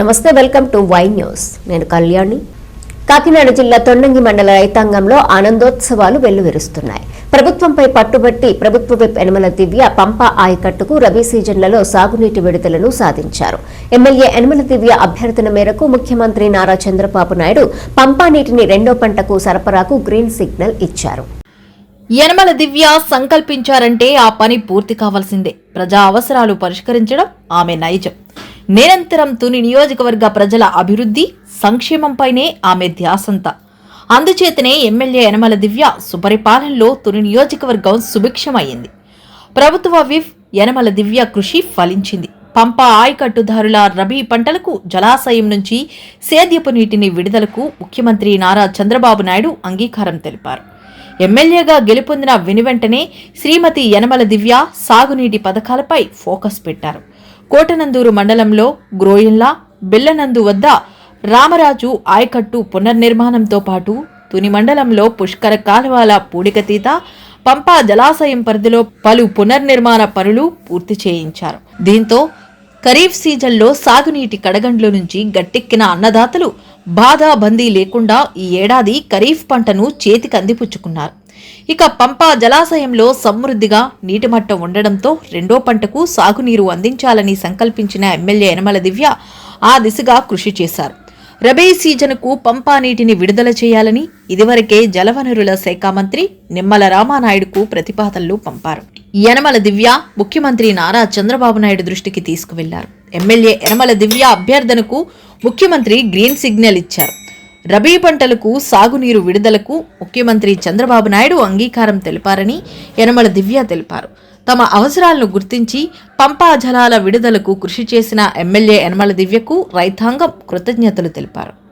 నమస్తే welcome to Y news. నేను కళ్యాణి. కాకినాడ జిల్లా తొండంగి మండల రైతాంగంలో ఆనందోత్సవాలు వెల్లువెరుస్తున్నాయి. ప్రభుత్వంపై పట్టుబట్టి ప్రభుత్వ విప్ యనమల దివ్య పంప ఆయకట్టుకు రబీ సీజన్లలో సాగునీటి విడుదలను సాధించారు. ఎమ్మెల్యే యనమల దివ్య అభ్యర్థన మేరకు ముఖ్యమంత్రి నారా చంద్రబాబు నాయుడు పంపా నీటిని రెండో పంటకు సరఫరాకు గ్రీన్ సిగ్నల్ ఇచ్చారు. యనమల దివ్య సంకల్పించారంటే ఆ పని పూర్తి కావాల్సిందే. ప్రజా అవసరాలు పరిష్కరించడం ఆమె నైజం. నిరంతరం తుని నియోజకవర్గ ప్రజల అభివృద్ధి సంక్షేమంపైనే ఆమె ధ్యాసంతా. అందుచేతనే ఎమ్మెల్యే యనమల దివ్య సుపరిపాలనలో తుని నియోజకవర్గం సుభిక్షమైంది ప్రభుత్వ విఫ్ యనమల దివ్య కృషి ఫలించింది. పంప ఆయకట్టుదారుల రబీ పంటలకు జలాశయం నుంచి సేద్యపు నీటిని విడుదలకు ముఖ్యమంత్రి నారా చంద్రబాబు నాయుడు అంగీకారం తెలిపారు. ఎమ్మెల్యేగా గెలుపొందిన వెనువెంటనే శ్రీమతి యనమల దివ్య సాగునీటి పథకాలపై ఫోకస్ పెట్టారు. కోటనందూరు మండలంలో గ్రోయిన్లా బిల్లనందు వద్ద రామరాజు ఆయకట్టు పునర్నిర్మాణంతో పాటు తుని మండలంలో పుష్కర కాలువల పూడికతీత పంపా జలాశయం పరిధిలో పలు పునర్నిర్మాణ పనులు పూర్తి చేయించారు. దీంతో ఖరీఫ్ సీజన్లో సాగునీటి కడగండ్ల నుంచి గట్టెక్కిన అన్నదాతలు బాధా బందీ లేకుండా ఈ ఏడాది ఖరీఫ్ పంటను చేతికి అందిపుచ్చుకున్నారు. ఇక పంపా జలాశయంలో సమృద్ధిగా నీటి మట్టం ఉండడంతో రెండో పంటకు సాగునీరు అందించాలని సంకల్పించిన ఎమ్మెల్యే యనమల దివ్య ఆ దిశగా కృషి చేశారు. రబీ సీజన్కు పంపా నీటిని విడుదల చేయాలని ఇదివరకే జలవనరుల శాఖ మంత్రి నిమ్మల రామానాయుడుకు ప్రతిపాదనలు పంపారు. యనమల దివ్య ముఖ్యమంత్రి నారా చంద్రబాబు నాయుడు దృష్టికి తీసుకువెళ్ళారు. ఎమ్మెల్యే యనమల దివ్య అభ్యర్థనకు ముఖ్యమంత్రి గ్రీన్ సిగ్నల్ ఇచ్చారు. రబీ పంటలకు సాగునీరు విడుదలకు ముఖ్యమంత్రి చంద్రబాబు నాయుడు అంగీకారం తెలిపారని యనమల దివ్య తెలిపారు. తమ అవసరాలను గుర్తించి పంపా జలాల విడుదలకు కృషి చేసిన ఎమ్మెల్యే యనమల దివ్యకు రైతాంగం కృతజ్ఞతలు తెలిపారు.